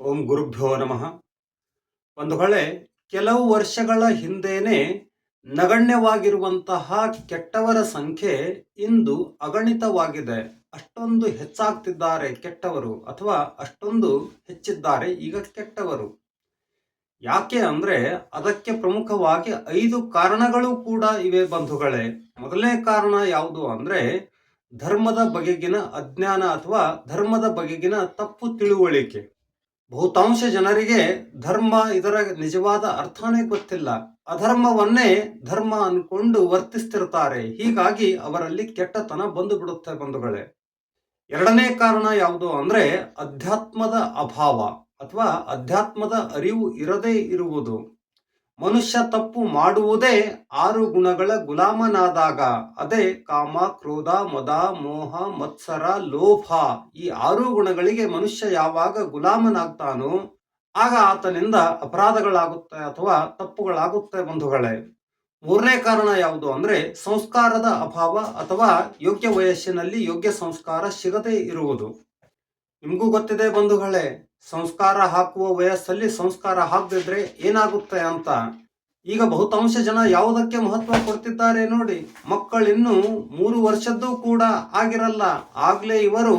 ಓಂ ಗುರುಭ್ಯೋ ನಮಃ. ಬಂಧುಗಳೇ ಕೆಲವು ವರ್ಷಗಳ ಹಿಂದೇನೆ ನಗಣ್ಯವಾಗಿರುವಂತಹ ಕೆಟ್ಟವರ ಸಂಖ್ಯೆ ಇಂದು ಅಗಣಿತವಾಗಿದೆ. ಅಷ್ಟೊಂದು ಹೆಚ್ಚಾಗ್ತಿದ್ದಾರೆ ಕೆಟ್ಟವರು ಅಥವಾ ಅಷ್ಟೊಂದು ಹೆಚ್ಚಿದ್ದಾರೆ ಈಗ ಕೆಟ್ಟವರು. ಯಾಕೆ ಅಂದ್ರೆ ಅದಕ್ಕೆ ಪ್ರಮುಖವಾಗಿ ಐದು ಕಾರಣಗಳು ಕೂಡ ಇವೆ ಬಂಧುಗಳೇ. ಮೊದಲನೇ ಕಾರಣ ಯಾವುದು ಅಂದ್ರೆ ಧರ್ಮದ ಬಗೆಗಿನ ಅಜ್ಞಾನ ಅಥವಾ ಧರ್ಮದ ಬಗೆಗಿನ ತಪ್ಪು ತಿಳುವಳಿಕೆ. ಬಹುತಾಂಶ ಜನರಿಗೆ ಧರ್ಮ ಇದರ ನಿಜವಾದ ಅರ್ಥನೇ ಗೊತ್ತಿಲ್ಲ. ಅಧರ್ಮವನ್ನೇ ಧರ್ಮ ಅನ್ಕೊಂಡು ವರ್ತಿಸ್ತಿರ್ತಾರೆ. ಹೀಗಾಗಿ ಅವರಲ್ಲಿ ಕೆಟ್ಟತನ ಬಂದು ಬಿಡುತ್ತೆ ಬಂಧುಗಳೇ. ಎರಡನೇ ಕಾರಣ ಯಾವುದು ಅಂದ್ರೆ ಅಧ್ಯಾತ್ಮದ ಅಭಾವ ಅಥವಾ ಅಧ್ಯಾತ್ಮದ ಅರಿವು ಇರದೇ ಇರುವುದು. ಮನುಷ್ಯ ತಪ್ಪು ಮಾಡುವುದೇ ಆರು ಗುಣಗಳ ಗುಲಾಮನಾದಾಗ. ಅದೇ ಕಾಮ, ಕ್ರೋಧ, ಮದ, ಮೋಹ, ಮತ್ಸರ, ಲೋಭ. ಈ ಆರು ಗುಣಗಳಿಗೆ ಮನುಷ್ಯ ಯಾವಾಗ ಗುಲಾಮನಾಗ್ತಾನೋ, ಆಗ ಆತನಿಂದ ಅಪರಾಧಗಳಾಗುತ್ತೆ ಅಥವಾ ತಪ್ಪುಗಳಾಗುತ್ತೆ ಬಂಧುಗಳೇ. ಮೂರನೇ ಕಾರಣ ಯಾವುದು ಅಂದ್ರೆ ಸಂಸ್ಕಾರದ ಅಭಾವ ಅಥವಾ ಯೋಗ್ಯ ವಯಸ್ಸಿನಲ್ಲಿ ಯೋಗ್ಯ ಸಂಸ್ಕಾರ ಸಿಗದೇ ಇರುವುದು. ನಿಮಗೂ ಗೊತ್ತಿದೆ ಬಂಧುಗಳೇ, ಸಂಸ್ಕಾರ ಹಾಕುವ ವಯಸ್ಸಲ್ಲಿ ಸಂಸ್ಕಾರ ಹಾಕದಿದ್ರೆ ಏನಾಗುತ್ತೆ ಅಂತ. ಈಗ ಬಹುತಾಂಶ ಜನ ಯಾವುದಕ್ಕೆ ಮಹತ್ವ ಕೊಡ್ತಿದ್ದಾರೆ ನೋಡಿ ಮಕ್ಕಳಿನ್ನು ಮೂರು ವರ್ಷದ್ದು ಕೂಡ ಆಗಿರಲ್ಲ. ಆಗ್ಲೇ ಇವರು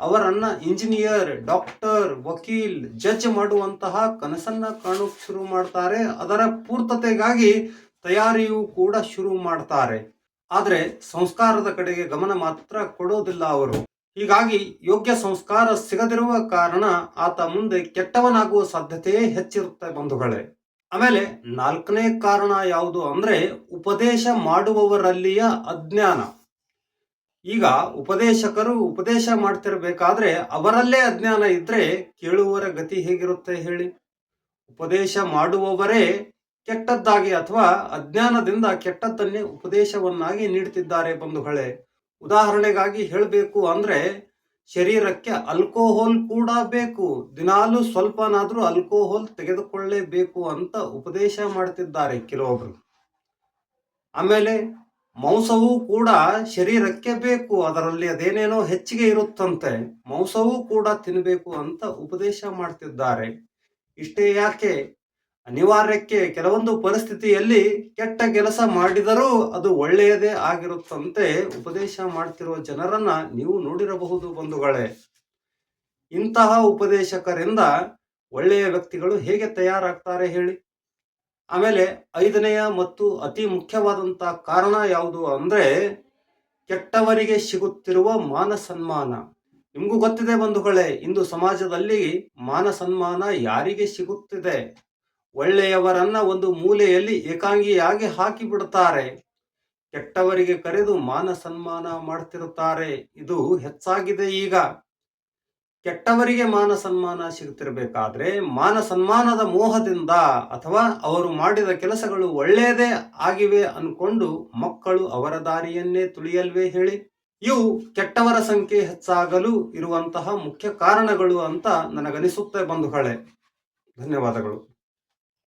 ಅವರನ್ನ ಇಂಜಿನಿಯರ್, ಡಾಕ್ಟರ್, ವಕೀಲ್, ಜಡ್ಜ್ ಮಾಡುವಂತಹ ಕನಸನ್ನ ಕಾಣೋಕ್ ಶುರು ಮಾಡ್ತಾರೆ. ಅದರ ಪೂರ್ತತೆಗಾಗಿ ತಯಾರಿಯೂ ಕೂಡ ಶುರು ಮಾಡ್ತಾರೆ. ಆದ್ರೆ ಸಂಸ್ಕಾರದ ಕಡೆಗೆ ಗಮನ ಮಾತ್ರ ಕೊಡೋದಿಲ್ಲ ಅವರು. ಹೀಗಾಗಿ ಯೋಗ್ಯ ಸಂಸ್ಕಾರ ಸಿಗದಿರುವ ಕಾರಣ ಆತ ಮುಂದೆ ಕೆಟ್ಟವನಾಗುವ ಸಾಧ್ಯತೆಯೇ ಹೆಚ್ಚಿರುತ್ತೆ ಬಂಧುಗಳೇ. ಆಮೇಲೆ ನಾಲ್ಕನೇ ಕಾರಣ ಯಾವುದು ಅಂದ್ರೆ ಉಪದೇಶ ಮಾಡುವವರಲ್ಲಿಯ ಅಜ್ಞಾನ. ಈಗ ಉಪದೇಶಕರು ಉಪದೇಶ ಮಾಡ್ತಿರ್ಬೇಕಾದ್ರೆ ಅವರಲ್ಲೇ ಅಜ್ಞಾನ ಇದ್ರೆ ಕೇಳುವವರ ಗತಿ ಹೇಗಿರುತ್ತೆ ಹೇಳಿ. ಉಪದೇಶ ಮಾಡುವವರೇ ಕೆಟ್ಟದ್ದಾಗಿ ಅಥವಾ ಅಜ್ಞಾನದಿಂದ ಕೆಟ್ಟದ್ದನ್ನೇ ಉಪದೇಶವನ್ನಾಗಿ ನೀಡುತ್ತಿದ್ದಾರೆ ಬಂಧುಗಳೇ. ಉದಾಹರಣೆಗಾಗಿ ಹೇಳಬೇಕು ಅಂದ್ರೆ ಶರೀರಕ್ಕೆ ಅಲ್ಕೋಹಾಲ್ ಕೂಡ ಬೇಕು. ದಿನಾಲು ಸ್ವಲ್ಪನಾದರೂ ಅಲ್ಕೋಹಾಲ್ ತೆಗೆದುಕೊಳ್ಳೇಬೇಕು ಅಂತ ಉಪದೇಶ ಮಾಡ್ತಿದ್ದಾರೆ ಕೆಲವೊಬ್ರು. ಆಮೇಲೆ ಮಾಂಸವೂ ಕೂಡ ಶರೀರಕ್ಕೆ ಬೇಕು, ಅದರಲ್ಲಿ ಅದೇನೇನೋ ಹೆಚ್ಚಿಗೆ ಇರುತ್ತಂತೆ, ಮಾಂಸವೂ ಕೂಡ ತಿನ್ನಬೇಕು ಅಂತ ಉಪದೇಶ ಮಾಡ್ತಿದ್ದಾರೆ. ಇಷ್ಟೇ ಯಾಕೆ? ಅನಿವಾರ್ಯಕ್ಕೆ ಕೆಲವೊಂದು ಪರಿಸ್ಥಿತಿಯಲ್ಲಿ ಕೆಟ್ಟ ಕೆಲಸ ಮಾಡಿದರೂ ಅದು ಒಳ್ಳೆಯದೇ ಆಗಿರುತ್ತಂತೆ ಉಪದೇಶ ಮಾಡ್ತಿರುವ ಜನರನ್ನ ನೀವು ನೋಡಿರಬಹುದು ಬಂಧುಗಳೇ. ಇಂತಹ ಉಪದೇಶಕರಿಂದ ಒಳ್ಳೆಯ ವ್ಯಕ್ತಿಗಳು ಹೇಗೆ ತಯಾರಾಗ್ತಾರೆ ಹೇಳಿ. ಆಮೇಲೆ ಐದನೆಯ ಮತ್ತು ಅತಿ ಮುಖ್ಯವಾದಂತಹ ಕಾರಣ ಯಾವುದು ಅಂದ್ರೆ ಕೆಟ್ಟವರಿಗೆ ಸಿಗುತ್ತಿರುವ ಮಾನ ಸನ್ಮಾನ ನಿಮಗೂ ಗೊತ್ತಿದೆ ಬಂಧುಗಳೇ, ಇಂದು ಸಮಾಜದಲ್ಲಿ ಮಾನ ಸನ್ಮಾನ ಯಾರಿಗೆ ಸಿಗುತ್ತಿದೆ? ಒಳ್ಳೆಯವರನ್ನ ಒಂದು ಮೂಲೆಯಲ್ಲಿ ಏಕಾಂಗಿಯಾಗಿ ಹಾಕಿ ಬಿಡುತ್ತಾರೆ ಕೆಟ್ಟವರಿಗೆ ಕರೆದು ಮಾನ ಸನ್ಮಾನ ಮಾಡ್ತಿರುತ್ತಾರೆ. ಇದು ಹೆಚ್ಚಾಗಿದೆ ಈಗ. ಕೆಟ್ಟವರಿಗೆ ಮಾನ ಸನ್ಮಾನ ಸಿಗುತ್ತಿರಬೇಕಾದ್ರೆ ಮಾನ ಸನ್ಮಾನದ ಮೋಹದಿಂದ ಅಥವಾ ಅವರು ಮಾಡಿದ ಕೆಲಸಗಳು ಒಳ್ಳೆಯದೇ ಆಗಿವೆ ಅನ್ಕೊಂಡು ಮಕ್ಕಳು ಅವರ ದಾರಿಯನ್ನೇ ತುಳಿಯಲ್ವೇ ಹೇಳಿ. ಇವು ಕೆಟ್ಟವರ ಸಂಖ್ಯೆ ಹೆಚ್ಚಾಗಲು ಇರುವಂತಹ ಮುಖ್ಯ ಕಾರಣಗಳು ಅಂತ ನನಗನಿಸುತ್ತೆ ಬಂಧುಗಳೇ. ಧನ್ಯವಾದಗಳು.